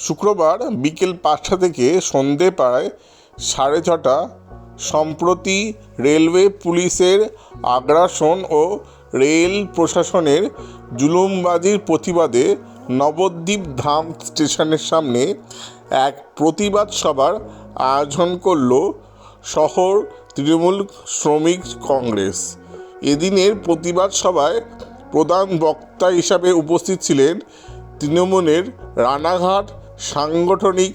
শুক্রবার বিকেল পাঁচটা থেকে সন্ধে প্রায় সাড়ে ছটা সম্প্রতি রেলওয়ে পুলিশের আগ্রাসন ও রেল প্রশাসনের জুলুমবাজির প্রতিবাদে নবদ্বীপ ধাম স্টেশনের সামনে এক প্রতিবাদ সভার আয়োজন করল শহর তৃণমূল শ্রমিক কংগ্রেস। এদিনের প্রতিবাদ সভায় প্রধান বক্তা হিসাবে উপস্থিত ছিলেন তৃণমূলের রানাঘাট সাংগঠনিক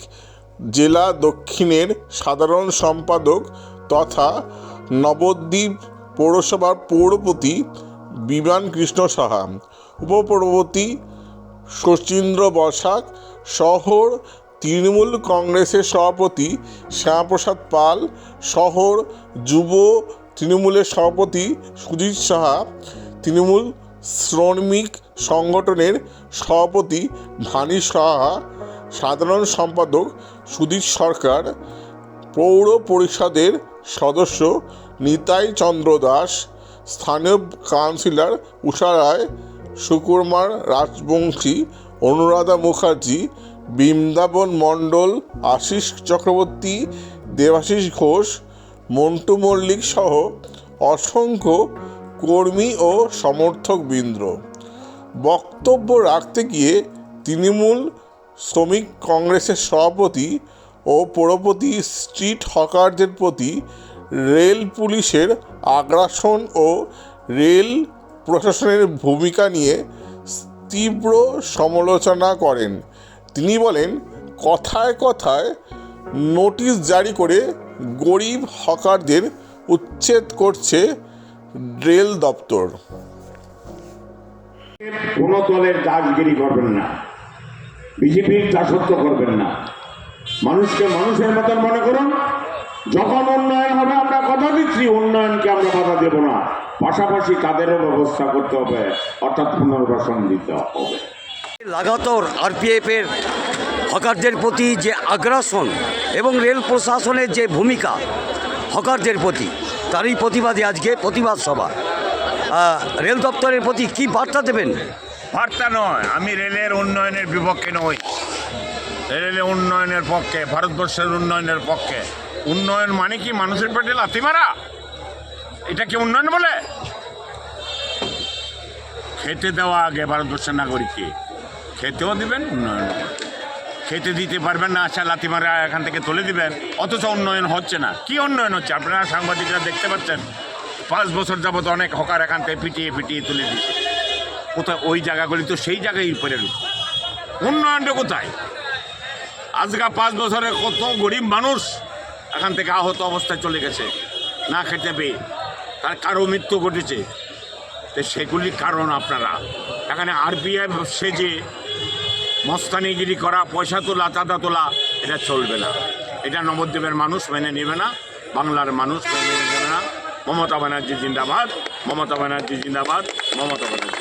জেলা দক্ষিণের সাধারণ সম্পাদক তথা নবদ্বীপ পৌরসভার পৌরপতি বিমান কৃষ্ণ সাহা, উপপৌরপতি শচীন্দ্র বসাক, শহর তৃণমূল কংগ্রেসের সভাপতি শ্যামাপ্রসাদ পাল, শহর যুব তৃণমূলের সভাপতি সুজিত সাহা, তৃণমূল শ্রমিক সংগঠনের সভাপতি ভানি সাহা সাধারণ সম্পাদক সুধীর সরকার, পৌর পরিষদের সদস্য নিতাই চন্দ্র দাস, স্থানীয় কাউন্সিলর উষা রায়, সুকুমার রাজবংশী, অনুরাধা মুখার্জি, বৃন্দাবন মণ্ডল, আশিস চক্রবর্তী, দেবাশিস ঘোষ, মন্টু মল্লিক সহ অসংখ্য কর্মী ও সমর্থকবৃন্দ। বক্তব্য রাখতে গিয়ে তৃণমূল শ্রমিক কংগ্রেসের সভাপতি ও পৌরপতি স্ট্রিট হকারদের প্রতি রেল পুলিশের আগ্রাসন ও রেল প্রশাসনের ভূমিকা নিয়ে তীব্র সমালোচনা করেন। তিনি বলেন, কথায় কথায় নোটিশ জারি করে গরিব হকারদের উচ্ছেদ করছে রেল দপ্তর। কোনো দলের দাসগিরি করবেন না। বিজেপির দাসত্ব করবেন না। মানুষকে মানুষের মতন মনে করুন, যখন উন্নয়ন হবে আমরা কথা দিচ্ছি, উন্নয়নকে আমরা বাধা দেব না। পাশাপাশি তাদেরও ব্যবস্থা করতে হবে, অর্থাৎ পুনর্বাসন দিতে হবে। লাগাতার আরপিএফের হকারদের প্রতি যে আগ্রাসন এবং রেল প্রশাসনের যে ভূমিকা হকারদের প্রতি, তারই প্রতিবাদে আজকে প্রতিবাদ সভা। রেল দপ্তরের প্রতি কি বার্তা দেবেন? বার্তা নয়, আমি রেলের উন্নয়নের বিপক্ষে নই। রেলের উন্নয়নের পক্ষে, ভারতবর্ষের উন্নয়নের পক্ষে। উন্নয়ন মানে কি মানুষের পেটে লাথি মারা? এটা কি উন্নয়ন বলে? খেতে দেওয়া আগে ভারতবর্ষের নাগরিককে। খেতেও দিবেন উন্নয়ন। খেতে দিতে পারবেন না আচ্ছা লাথি মারা এখান থেকে তুলে দিবেন। অথচ উন্নয়ন হচ্ছে না। কি উন্নয়ন হচ্ছে? আপনারা সাংবাদিকরা দেখতে পাচ্ছেন? পাঁচ বছর যাবত অনেক হকার এখান থেকে পিটিয়ে পিটিয়ে তুলে দিচ্ছে কোথায়, ওই জায়গাগুলি তো সেই জায়গায় পড়ে উন্নয়নটা কোথায়? আজকে পাঁচ বছরে কত গরিব মানুষ এখান থেকে আহত অবস্থায় চলে গেছে, না খেতে পেয়ে। তার কারও মৃত্যু ঘটেছে। তো সেগুলি কারণ আপনারা। এখানে আরপিএফ সেজে মস্তানিগিরি করা, পয়সা তোলা, চাঁদা তোলা, এটা চলবে না। এটা নবদ্বীপের মানুষ মেনে নেবে না, বাংলার মানুষ মেনে নেবে না। মমতা ব্যানার্জি জিন্দাবাদ, মমতা ব্যানার্জি জিন্দাবাদ, মমতা ব্যানার্জি।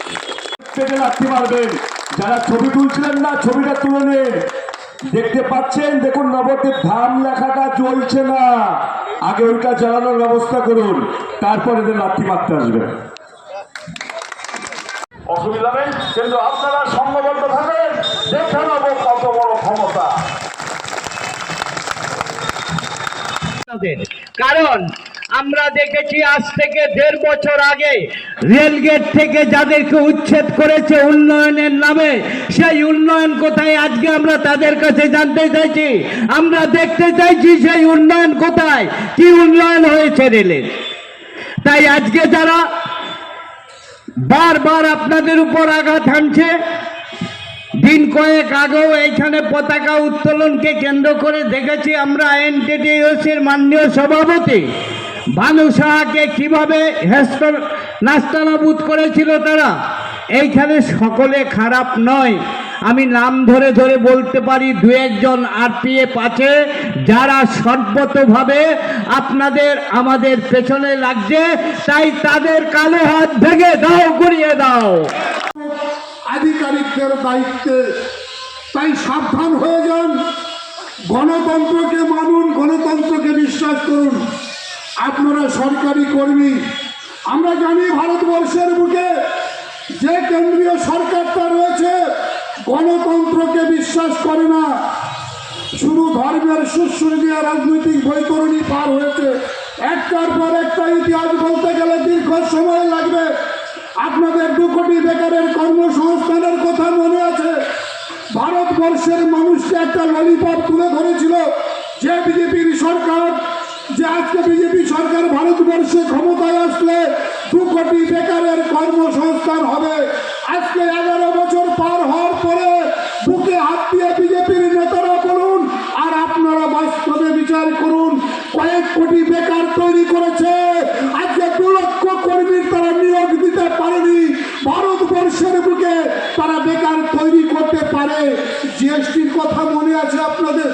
পেটে রাখতে পারবেন যারা ছবি তুলছিলেন না ছবিটা তুলে নিন। দেখতে পাচ্ছেন দেখুন নবদ্বীপ ধাম লেখাটা চলছে না। আগে ওইটা জ্বালানোর ব্যবস্থা করুন তারপরে এদের লাঠি মারতে আসবে। অসুবিধা নেই কিন্তু আপনারা সংঘবদ্ধ থাকেন দেখে নেব কত বড় ক্ষমতা। কারণ আমরা দেখেছি আজ থেকে দেড় বছর আগে রেলগেট থেকে যাদেরকে উচ্ছেদ করেছে উন্নয়নের নামে, সেই উন্নয়ন কোথায় আজকে আমরা তাদের কাছে জানতে চাইছি? আমরা দেখতে চাইছি সেই উন্নয়ন কোথায়? কি উন্নয়ন হয়েছে রেলের? তাই আজকে যারা বারবার আপনাদের উপর আঘাত হানছে, দিন কয়েক আগেও এইখানে পতাকা উত্তোলনকে কেন্দ্র করে দেখেছি আমরা এনটিটিউসির মাননীয় সভাপতি। ভানু সাহাকে কীভাবে নাস্তানাবুদ করেছিল তারা? এইখানে সকলে খারাপ নয়। আমি নাম ধরে ধরে বলতে পারি, দু একজন আর আরপিএফ আছে, যারা সর্বতভাবে আপনাদের, আমাদের পেছনে লাগছে, তাই তাদের কালো হাত ভেঙে দাও করিয়ে দাও। আধিকারিকদের দায়িত্বে, তাই সাবধান হয়ে যান। গণতন্ত্রকে মানুন, গণতন্ত্রকে বিশ্বাস করুন। আপনারা সরকারি কর্মী। আমরা জানি ভারতবর্ষের বুকে যে কেন্দ্রীয় সরকারটা রয়েছে, গণতন্ত্রকে বিশ্বাস করে না। শুধু ধর্মের সুশ্রী দিয়ে রাজনৈতিক বৈতরণী পার হয়েছে। একটার পর একটা ইতিহাস বলতে গেলে দীর্ঘ সময় লাগবে। আপনাদের দু কোটি বেকারের কর্মসংস্থানের কথা মনে আছে। ভারতবর্ষের মানুষকে একটা ললিপপ তুলে ধরেছিল যে বিজেপির সরকার। যে আজকে বিজেপি সরকার ভারতবর্ষে ক্ষমতায় আসলে দু কোটি বেকারের কর্মসংস্থান হবে। আজকে এগারো বছর পার হওয়ার পরে বুকে হাত দিয়ে বিজেপির নেতারা বলুন, আর আপনারা বাস্তবে বিচার করুন, কয়েক কোটি বেকার তৈরি করেছে। আজকে দু লক্ষ কর্মীর তারা নিয়োগ দিতে পারেনি। ভারতবর্ষের বুকে তারা বেকার তৈরি করতে পারে। জিএসটির কথা মনে আছে আপনাদের?